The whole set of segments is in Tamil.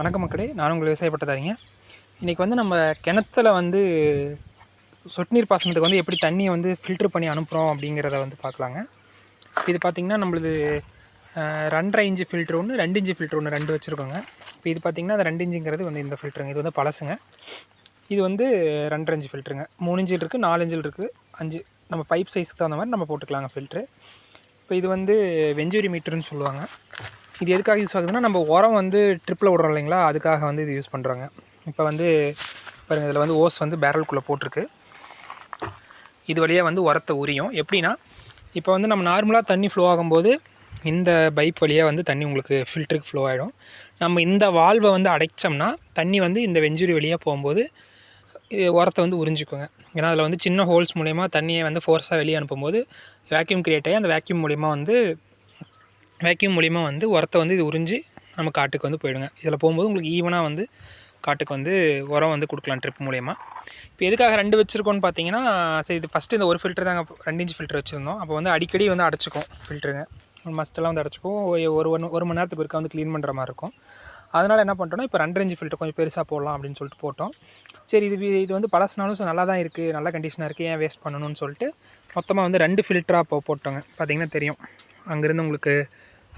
வணக்கம் மக்களே நான் உங்கள் விவசாய பட்டதாரிங்க. இன்றைக்கி வந்து நம்ம கிணத்துல வந்து சொட்டு நீர் பாசனத்துக்கு வந்து எப்படி தண்ணியை வந்து ஃபில்டர் பண்ணி அனுப்புகிறோம் அப்படிங்கிறத வந்து பார்க்கலாங்க. இது பார்த்திங்கன்னா நம்மளது ரெண்டரை இன்ச்சு ஃபில்ட்ரு ஒன்று ரெண்டு இன்ச்சு ஃபில்ட்ரு ஒன்று ரெண்டு வச்சுருக்கோங்க. இப்போ இது பார்த்திங்கன்னா அந்த ரெண்டு இன்ச்சுங்கிறது வந்து இந்த ஃபில்ட்ருங்க இது வந்து பழசுங்க. இது வந்து ரெண்டரை இன்ச்சு ஃபில்ட்ருங்க மூணு இன்ச்சில் இருக்குது நாலு இன்ச்சில் இருக்குது அஞ்சு. நம்ம பைப் சைஸ்க்கு தகுந்த மாதிரி நம்ம போட்டுக்கலாங்க ஃபில்ட்ரு இப்போ இது வந்து வெஞ்சூரி மீட்டர்னு சொல்லுவாங்க. இது எதுக்காக யூஸ் ஆகுதுன்னா நம்ம உரம் வந்து ட்ரிப்பில் விடுறோம் இல்லைங்களா? அதுக்காக வந்து இது யூஸ் பண்ணுறாங்க இப்போ வந்து பாருங்கள் இதில் வந்து ஓஸ் வந்து பேரலுக்குள்ளே போட்டிருக்கு. இது வழியாக வந்து உரத்தை உரியும். எப்படின்னா இப்போ வந்து நம்ம நார்மலாக தண்ணி ஃப்ளோ ஆகும்போது இந்த பைப் வழியாக வந்து தண்ணி உங்களுக்கு ஃபில்டருக்கு ஃப்ளோ ஆகிடும் நம்ம இந்த வால்வை வந்து அடைச்சோம்னா தண்ணி வந்து இந்த வெஞ்சூரி வழியாக போகும்போது உரத்தை வந்து உறிஞ்சிக்குங்க. ஏன்னா அதில் வந்து சின்ன ஹோல்ஸ் மூலயமா தண்ணியை வந்து ஃபோர்ஸாக வெளியே அனுப்பும்போது வேக்யூம் க்ரியேட் ஆகி அந்த வேக்யூம் மூலிமா வந்து வேக்யூம் மூலிமா வந்து உரத்தை வந்து இது உறிஞ்சி நம்ம காட்டுக்கு வந்து போயிடுங்க. இதில் போகும்போது உங்களுக்கு ஈவனாக வந்து காட்டுக்கு வந்து உரம் வந்து கொடுக்கலாம் ட்ரிப் மூலயமா. இப்போ எதுக்காக ரெண்டு வச்சுருக்கோன்னு பார்த்தீங்கன்னா சரி இது ஃபஸ்ட்டு இந்த ஒரு ஃபில்டர் தாங்க ரெண்டு இன்ச் ஃபில்டர் வச்சுருந்தோம். அப்போ வந்து அடிக்கடி வந்து அடைச்சிக்கும் ஃபில்டருங்க மஸ்ட்டெல்லாம் வந்து அடைச்சிக்கும். ஒரு ஒரு ஒன் ஒரு மணி நேரத்துக்கு இருக்க வந்து க்ளீன் பண்ணுற மாதிரி இருக்கும். அதனால் என்ன பண்ணிட்டோம்னா இப்போ ரெண்டு இன்ச் ஃபில்டர் கொஞ்சம் பெருசாக போடலாம் அப்படின்னு சொல்லிட்டு போட்டோம். சரி இது இது வந்து பழசுனாலும் ஸோ நல்லா தான் இருக்குது நல்ல கண்டிஷனாக இருக்குது ஏன் வேஸ்ட் பண்ணணும்னு சொல்லிட்டு மொத்தமாக வந்து ரெண்டு ஃபில்டராக இப்போ போட்டோங்க. பார்த்தீங்கன்னா தெரியும். அங்கேருந்து உங்களுக்கு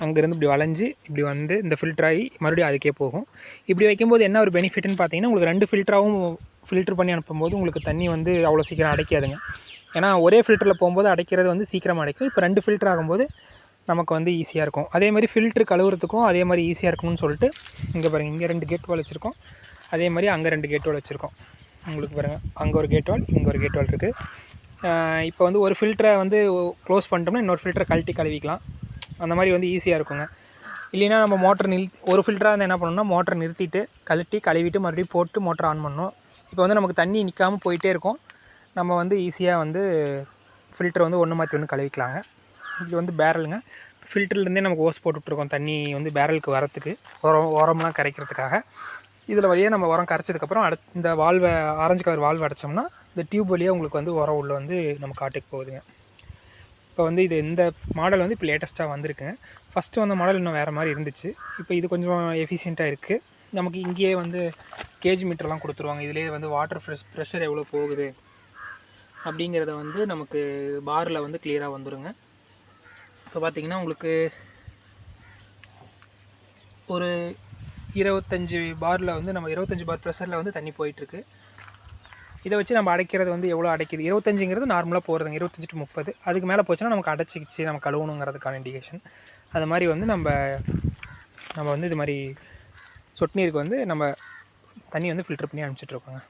அங்கேருந்து இப்படி வளைஞ்சு இப்படி வந்து இந்த ஃபில்டர் ஆகி மறுபடியும் அதுக்கே போகும். இப்படி வைக்கும்போது என்ன ஒரு பெனிஃபிட்னு பார்த்தீங்கன்னா உங்களுக்கு ரெண்டு ஃபில்டராகவும் ஃபில்டர் பண்ணி அனுப்பும்போது உங்களுக்கு தண்ணி வந்து அவ்வளோ சீக்கிரம் அடைக்காதுங்க. ஏன்னா ஒரே ஃபில்டரில் போகும்போது அடைக்கிறது வந்து சீக்கிரமாக அடைக்கும். இப்போ ரெண்டு ஃபில்டர் ஆகும்போது நமக்கு வந்து ஈஸியாக இருக்கும். அதே மாதிரி ஃபில்ட்ரு கழுவுறதுக்கும் அதே மாதிரி ஈஸியாக இருக்கும்னு சொல்லிட்டு இங்கே பாருங்கள் இங்கே ரெண்டு கேட் வால் வச்சுருக்கோம். அதே மாதிரி அங்கே ரெண்டு கேட் வால் வச்சுருக்கோம். உங்களுக்கு பாருங்கள் அங்கே ஒரு கேட் வால் இங்கே ஒரு கேட் வால் இருக்குது இப்போ வந்து ஒரு ஃபில்டரை வந்து க்ளோஸ் பண்ணிட்டோம்னா இன்னொரு ஃபில்டரை கழட்டி கழுவிக்கலாம். அந்த மாதிரி வந்து ஈஸியாக இருக்குங்க. இல்லைன்னா நம்ம மோட்டர் நிறுத்தி ஒரு ஃபில்டராக இருந்தால் என்ன பண்ணணும்னா மோட்டரை நிறுத்திட்டு கழட்டி கழுவிட்டு மறுபடியும் போட்டு மோட்டர் ஆன் பண்ணணும். இப்போ வந்து நமக்கு தண்ணி நிற்காமல் போயிட்டே இருக்கும். நம்ம வந்து ஈஸியாக வந்து ஃபில்டர் வந்து ஒன்று மாற்றி ஒன்று கழுவிக்கலாங்க. இது வந்து பேரலுங்க ஃபில்டர்லேருந்தே நமக்கு ஓஸ் போட்டுட்ருக்கோம் தண்ணி வந்து பேரலுக்கு வரத்துக்கு உரம் உரம்லாம் கரைக்கிறதுக்காக. இதில் வழியாக நம்ம உரம் கரைச்சதுக்கப்புறம் அட இந்த வால்வை ஆரஞ்சு கலர் வால்வை அடைச்சோம்னா இந்த டியூப் வழியாக உங்களுக்கு வந்து உரம் உள்ளே வந்து நம்ம காட்டுக்கு போகுதுங்க. இப்போ வந்து இது இந்த மாடல் வந்து இப்போ லேட்டஸ்ட்டாக வந்திருக்குங்க ஃபஸ்ட்டு வந்த மாடல் இன்னும் வேறு மாதிரி இருந்துச்சு. இப்போ இது கொஞ்சம் எஃபிஷியண்ட்டாக இருக்குது நமக்கு இங்கேயே வந்து கேஜ் மீட்டர்லாம் கொடுத்துருவாங்க. இதிலே வந்து வாட்டர் ஃப்ரெஷ் ப்ரெஷர் எவ்வளோ போகுது அப்படிங்கிறத வந்து நமக்கு பாரில் வந்து கிளியராக வந்துடுங்க இப்போ பார்த்தீங்கன்னா உங்களுக்கு ஒரு இருபத்தஞ்சி பாரில் வந்து நம்ம இருபத்தஞ்சி பார் ப்ரெஷரில் வந்து தண்ணி போயிட்டுருக்கு. இதை வச்சு நம்ம அடைக்கிறது வந்து எவ்வளோ அடைக்குது? இருபத்தஞ்சுங்கிறது நார்மலாக போகிறதுங்க இருபத்தஞ்சி டு முப்பது. அதுக்கு மேலே போச்சுன்னா நமக்கு அடைச்சிக்கிச்சு நம்ம கழுவணுங்கிறதுக்கான இண்டிகேஷன் அது மாதிரி வந்து நம்ம நம்ம வந்து இது மாதிரி சொட்டு நீருக்கு வந்து நம்ம தண்ணி வந்து ஃபில்டர் பண்ணி அனுப்பிச்சிட்ருக்கோங்க